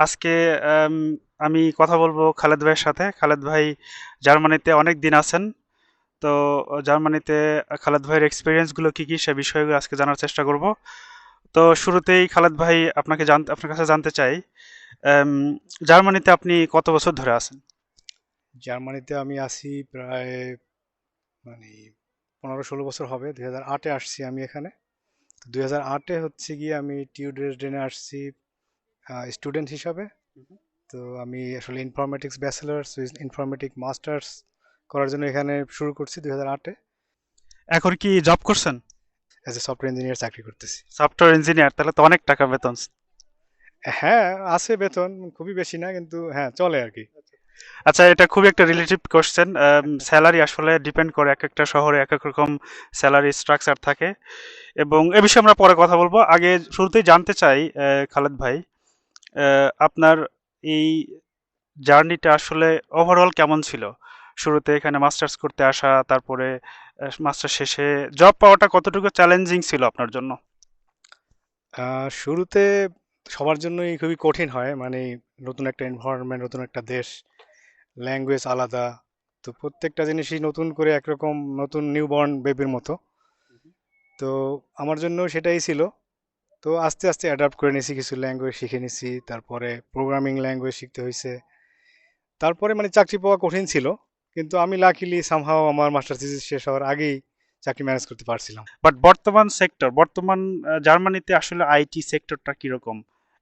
আজকে আমি কথা বলব খালেদ ভাইয়ের সাথে। খালেদ ভাই জার্মানিতে অনেক দিন আছেন। তো জার্মানিতে খালেদ ভাইয়ের এক্সপিরিয়েন্সগুলো কী কী সে বিষয়গুলো আজকে জানার চেষ্টা করব। তো শুরুতেই খালেদ ভাই আপনাকে জানতে আপনার কাছে জানতে চাই জার্মানিতে আপনি কত বছর ধরে আছেন? জার্মানিতে আমি আসি প্রায় মানে পনেরো ষোলো বছর হবে, দুই হাজার আটে আসছি আমি এখানে। দুই হাজার আটে হচ্ছে গিয়ে আমি টিউ ড্রেসডেনে আসছি। স্টুডেন্ট হিসাবে। তো আমি আসলে ইনফরমেটিক্স ব্যাচেলার্স ইনফরমেটিক মাস্টার্স করার জন্য এখানে শুরু করছি দুই হাজার আটে এখন কি জব করছেন? অ্যাজ এ সফটওয়্যার ইঞ্জিনিয়ার চাকরি করতেছি। সফটওয়্যার ইঞ্জিনিয়ার তাহলে তো অনেক টাকা বেতন। হ্যাঁ আছে বেতন খুবই বেশি না কিন্তু হ্যাঁ চলে আর কি। আচ্ছা এটা খুবই একটা রিলেটিভ কোশ্চেন স্যালারি আসলে ডিপেন্ড করে এক একটা শহরে এক এক রকম স্যালারি স্ট্রাকচার থাকে। এবং এ বিষয়ে আমরা পরে কথা বলব। আগে শুরুতেই জানতে চাই খালেদ ভাই আপনার এই জার্নিটা আসলে ওভারঅল কেমন ছিল? শুরুতে এখানে মাস্টার্স করতে আসা তারপরে মাস্টার শেষে জব পাওয়াটা কতটুকু চ্যালেঞ্জিং ছিল আপনার জন্য? শুরুতে সবার জন্যই খুবই কঠিন হয় মানে নতুন একটা এনভায়রনমেন্ট নতুন একটা দেশ ল্যাঙ্গুয়েজ আলাদা। তো প্রত্যেকটা জিনিসই নতুন করে একরকম নতুন নিউবর্ন বেবির মতো। তো আমার জন্য সেটাই ছিল। তো আস্তে আস্তে অ্যাডাপ্ট করে নিয়েছি কিছু ল্যাঙ্গুয়েজ শিখে নিয়েছি তারপরে প্রোগ্রামিং ল্যাঙ্গুয়েজ শিখতে হয়েছে তারপরে মানে চাকরি পাওয়া কঠিন ছিল কিন্তু আমি লাকিলি সামহাও আমার মাস্টার থিসিস শেষ হওয়ার আগেই চাকরি ম্যানেজ করতে পারছিলাম। বাট বর্তমান সেক্টর বর্তমান জার্মানিতে আসলে আইটি সেক্টরটা কীরকম?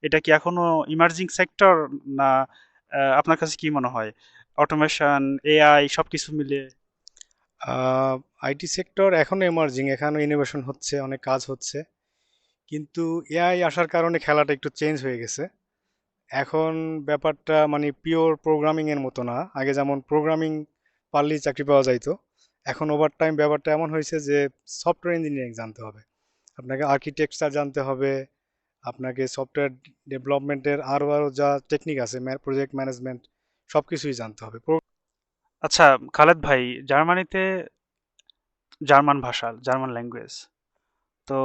এটা কি এখনও ইমার্জিং সেক্টর না আপনার কাছে কি মনে হয়? অটোমেশন এআই সবকিছু মিলে আইটি সেক্টর এখনও এমার্জিং এখনও ইনোভেশন হচ্ছে অনেক কাজ হচ্ছে। কিন্তু এআই আসার কারণে খেলাটা একটু চেঞ্জ হয়ে গেছে। এখন ব্যাপারটা মানে পিওর প্রোগ্রামিং এর মতো না। আগে যেমন প্রোগ্রামিং পারলেই চাকরি পাওয়া যাইতো। এখন ওভার টাইম ব্যাপারটা এমন হয়েছে যে সফটওয়্যার ইঞ্জিনিয়ারিং জানতে হবে। আপনাকে আর্কিটেকচার জানতে হবে। আপনাকে সফটওয়্যার ডেভেলপমেন্টের আরও আরও যা টেকনিক আছে প্রজেক্ট ম্যানেজমেন্ট সব কিছুই জানতে হবে। আচ্ছা খালেদ ভাই, জার্মানিতে জার্মান ভাষা, জার্মান ল্যাঙ্গুয়েজ তো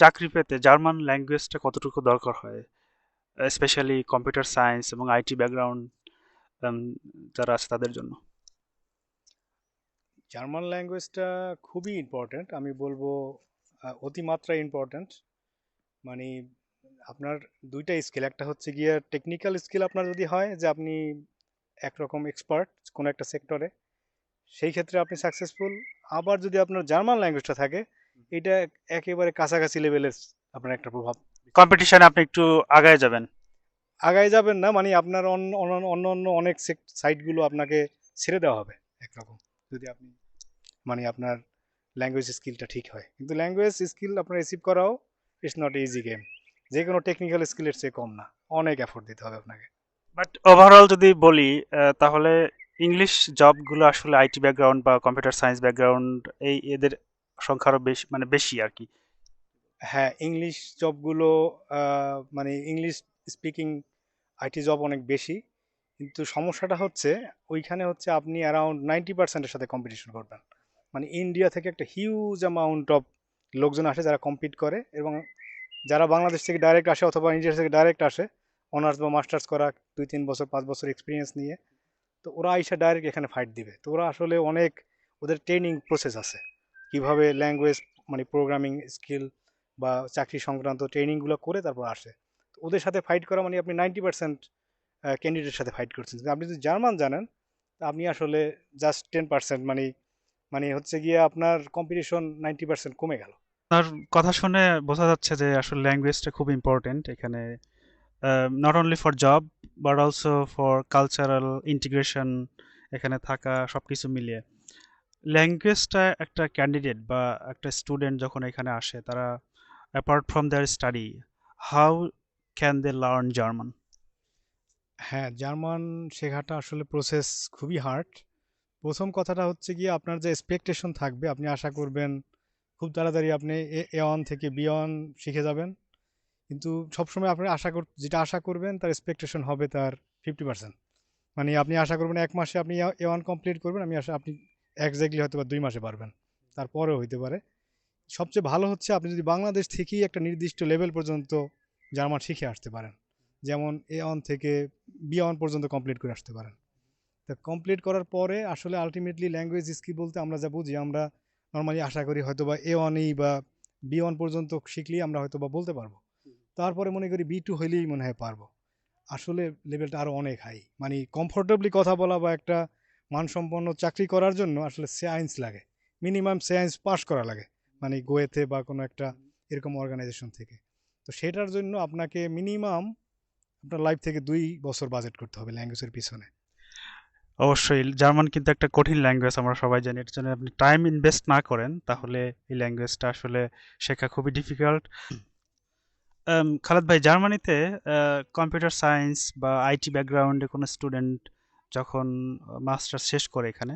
চাকরি পেতে জার্মান ল্যাঙ্গুয়েজটা কতটুকু দরকার হয়? স্পেশালি কম্পিউটার সায়েন্স এবং আইটি ব্যাকগ্রাউন্ড যারা আছে তাদের জন্য। জার্মান ল্যাঙ্গুয়েজটা খুবই ইম্পর্ট্যান্ট আমি বলব অতিমাত্রায় ইম্পর্ট্যান্ট মানে আপনার দুইটা স্কিল একটা হচ্ছে গিয়ে টেকনিক্যাল স্কিল আপনার যদি হয়, যে আপনি একরকম এক্সপার্ট কোনো একটা সেক্টরে সেই ক্ষেত্রে আপনি সাকসেসফুল আবার যদি আপনার জার্মান ল্যাঙ্গুয়েজটা থাকে এটা একেবারে কাছাকাছি লেভেলের আপনার একটা প্রভাব। কম্পিটিশনে আপনি একটু আগায় যাবেন। আগায় যাবেন না মানে আপনার অন্য অন্য অনেক সাইটগুলো আপনাকে ছেড়ে দেওয়া হবে একরকম। যদি আপনি মানে আপনার ল্যাঙ্গুয়েজ স্কিলটা ঠিক হয়। কিন্তু ল্যাঙ্গুয়েজ স্কিল আপনার রিসিভ করাও ইটস নট ইজি গেম যে কোনো টেকনিক্যাল স্কিলের চেয়ে কম না। অনেক এফোর্ট দিতে হবে আপনাকে। বাট ওভারঅল যদি বলি তাহলে ইংলিশ জবগুলো আসলে আইটি ব্যাকগ্রাউন্ড বা কম্পিউটার সায়েন্স ব্যাকগ্রাউন্ড এই এদের সংখ্যা আরও বেশি মানে বেশি আর কি হ্যাঁ ইংলিশ জবগুলো মানে ইংলিশ স্পিকিং আইটি জব অনেক বেশি। কিন্তু সমস্যাটা হচ্ছে, ওইখানে হচ্ছে আপনি অ্যারাউন্ড নাইনটি পার্সেন্টের সাথে কম্পিটিশন করবেন। মানে ইন্ডিয়া থেকে একটা হিউজ অ্যামাউন্ট অফ লোকজন আসে যারা কম্পিট করে এবং যারা বাংলাদেশ থেকে ডাইরেক্ট আসে অথবা ইন্ডিয়া থেকে ডাইরেক্ট আসে অনার্স বা মাস্টার্স করা দুই, তিন বছর, পাঁচ বছর এক্সপিরিয়েন্স নিয়ে, তো ওরা আইসা ডাইরেক্ট এখানে ফাইট দিবে। তো ওরা আসলে অনেক ওদের ট্রেনিং প্রসেস আছে। কীভাবে ল্যাঙ্গুয়েজ মানে প্রোগ্রামিং স্কিল বা চাকরি সংক্রান্ত ট্রেনিংগুলো করে তারপর আসে। ওদের সাথে ফাইট করা মানে আপনি নাইনটি পার্সেন্ট ক্যান্ডিডেটের সাথে ফাইট করছেন। আপনি যদি জার্মান জানেন আপনি আসলে জাস্ট টেন পার্সেন্ট মানে মানে হচ্ছে গিয়ে আপনার কম্পিটিশন নাইনটি পার্সেন্ট কমে গেল। আপনার কথা শুনে বোঝা যাচ্ছে যে আসলে ল্যাঙ্গুয়েজটা খুব ইম্পর্টেন্ট এখানে। Not only for job but also for cultural integration এখানে থাকা সব কিছু মিলিয়ে। ল্যাঙ্গুয়েজটা একটা ক্যান্ডিডেট বা একটা স্টুডেন্ট যখন এখানে আসে, তারা apart from their study how can they learn German হ্যাঁ জার্মান শেখাটা আসলে প্রসেস খুবই হার্ড প্রথম কথাটা হচ্ছে গিয়ে আপনার যে এক্সপেকটেশন থাকবে, আপনি আশা করবেন খুব তাড়াতাড়ি আপনি এ ওয়ান থেকে বি ওয়ান শিখে যাবেন। কিন্তু সবসময় আপনি আশা কর, যেটা আশা করবেন, তার এক্সপেকটেশন হবে তার ফিফটি পার্সেন্ট মানে আপনি আশা করবেন এক মাসে আপনি এ ওয়ান কমপ্লিট করবেন, আমি আশা, আপনি একজ্যাক্টলি হয়তো বা দুই মাসে পারবেন। তারপরেও হইতে পারে। সবচেয়ে ভালো হচ্ছে আপনি যদি বাংলাদেশ থেকেই একটা নির্দিষ্ট লেভেল পর্যন্ত জার্মান শিখে আসতে পারেন। যেমন এ অন থেকে বি অন পর্যন্ত কমপ্লিট করে আসতে পারেন। তো কমপ্লিট করার পরে আসলে আলটিমেটলি ল্যাঙ্গুয়েজ স্কিল বলতে আমরা যা বুঝি, আমরা নর্মালি আশা করি হয়তো বা এ ওয়ানই বা বি ওয়ান পর্যন্ত শিখলেই আমরা হয়তো বা বলতে পারব। তারপরে মনে করি বি টু হইলেই মনে হয় পারব। আসলে লেভেলটা আরও অনেক হাই মানে কমফোর্টেবলি কথা বলা বা একটা মানসম্পন্ন চাকরি করার জন্য আসলে সায়েন্স লাগে। মিনিমাম সায়েন্স পাস করা লাগে মানে গোয়েতে বা কোনো একটা এরকম অর্গানাইজেশন থেকে। তো সেটার জন্য আপনাকে মিনিমাম আপনার লাইফ থেকে দুই বছর বাজেট করতে হবে ল্যাঙ্গুয়েজের পিছনে। অবশ্যই, জার্মান কিন্তু একটা কঠিন ল্যাঙ্গুয়েজ আমরা সবাই জানি। এর জন্য আপনি টাইম ইনভেস্ট না করেন, তাহলে এই ল্যাঙ্গুয়েজটা আসলে শেখা খুবই ডিফিকাল্ট খালেদ ভাই, জার্মানিতে কম্পিউটার সায়েন্স বা আইটি ব্যাকগ্রাউন্ডে কোনো স্টুডেন্ট যখন মাস্টার শেষ করে এখানে,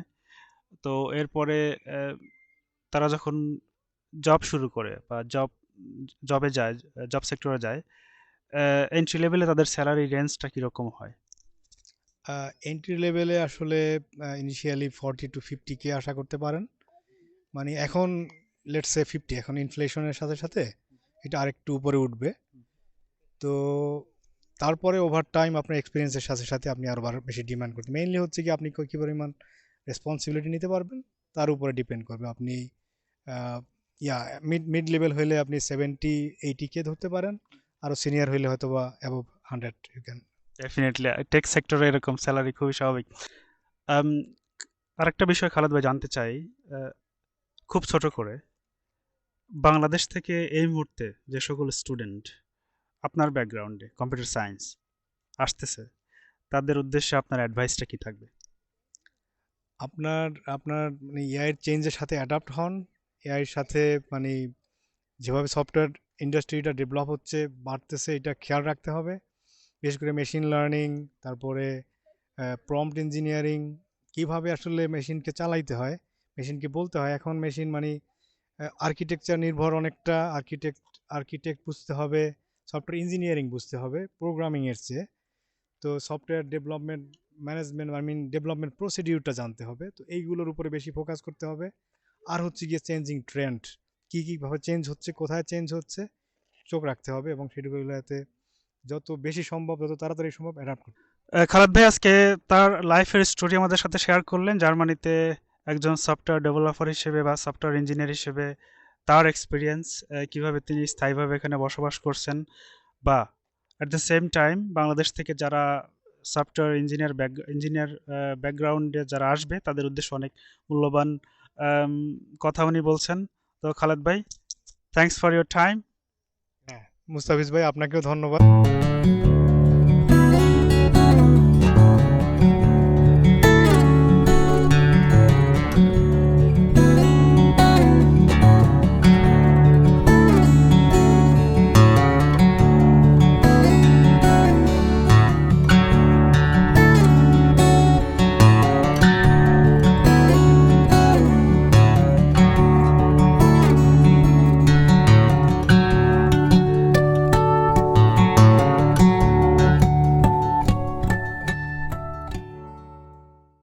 তো এরপরে তারা যখন জব শুরু করে বা জব, জবে যায়, জব সেক্টরে যায় এন্ট্রি লেভেলে তাদের স্যালারি রেঞ্জটা কীরকম হয়? এন্ট্রি লেভেলে আসলে initially forty to fifty K আশা করতে পারেন। মানে এখন লেটস সে ফিফটি এখন ইনফ্লেশনের সাথে সাথে এটা আরেকটু উপরে উঠবে। তো তারপরে ওভার টাইম আপনার এক্সপিরিয়েন্সের সাথে সাথে আপনি আরও বেশি ডিমান্ড করতে মেইনলি হচ্ছে কি আপনি কী পরিমাণ রেসপন্সিবিলিটি নিতে পারবেন? তার উপরে ডিপেন্ড করবে। আপনি ইয়া মিড মিড লেভেল হলে আপনি সেভেন্টি এইটি কে ধরতে পারেন। আরও সিনিয়র হলে হয়তো বা above hundred you can definitely tech সেক্টরে এরকম স্যালারি খুবই স্বাভাবিক। আরেকটা বিষয় খালেদ ভাই জানতে চাই খুব ছোট করে। বাংলাদেশ থেকে এই মুহূর্তে যে সকল স্টুডেন্ট আপনার ব্যাকগ্রাউন্ডে কম্পিউটার সায়েন্স আসতেছে। তাদের উদ্দেশ্যে আপনার অ্যাডভাইসটা কি থাকবে? আপনার আপনার মানে এআইয়ের চেঞ্জের সাথে অ্যাডাপ্ট হন। এআইয়ের সাথে মানে যেভাবে সফটওয়্যার ইন্ডাস্ট্রিটা ডেভেলপ হচ্ছে, বাড়তেছে, এটা খেয়াল রাখতে হবে। বিশেষ করে মেশিন লার্নিং তারপরে প্রম্পট ইঞ্জিনিয়ারিং কীভাবে আসলে মেশিনকে চালাইতে হয় মেশিনকে বলতে হয়। এখন মেশিন মানে আর্কিটেকচার নির্ভর অনেকটা। আর্কিটেক্ট আর্কিটেক্ট বুঝতে হবে। সফটওয়্যার ইঞ্জিনিয়ারিং বুঝতে হবে প্রোগ্রামিংয়ের চেয়ে। তো software development management I mean development প্রসিডিউরটা জানতে হবে। তো এইগুলোর উপরে বেশি ফোকাস করতে হবে। আর হচ্ছে গিয়ে চেঞ্জিং ট্রেন্ড কী কীভাবে চেঞ্জ হচ্ছে, কোথায় চেঞ্জ হচ্ছে, চোখ রাখতে হবে এবং সেগুলোতে যত বেশি সম্ভব, যত তাড়াতাড়ি সম্ভব অ্যাডাপ্ট করতে খালেদ ভাই, আজকে তার লাইফের স্টোরি আমাদের সাথে শেয়ার করলেন। জার্মানিতে একজন সফটওয়্যার ডেভেলপার হিসেবে বা সফটওয়্যার ইঞ্জিনিয়ার হিসেবে তার এক্সপিরিয়েন্স কীভাবে তিনি স্থায়ীভাবে এখানে বসবাস করছেন বা at the same time Bangladesh থেকে যারা সফটওয়্যার ইঞ্জিনিয়ার ব্যাক ইঞ্জিনিয়ার ব্যাকগ্রাউন্ডে যারা আসবে তাদের উদ্দেশ্যে অনেক মূল্যবান কথা উনি বলছেন। তো খালেদ ভাই থ্যাংকস ফর ইয়োর টাইম হ্যাঁ মুস্তাফিজ ভাই, আপনাকেও ধন্যবাদ।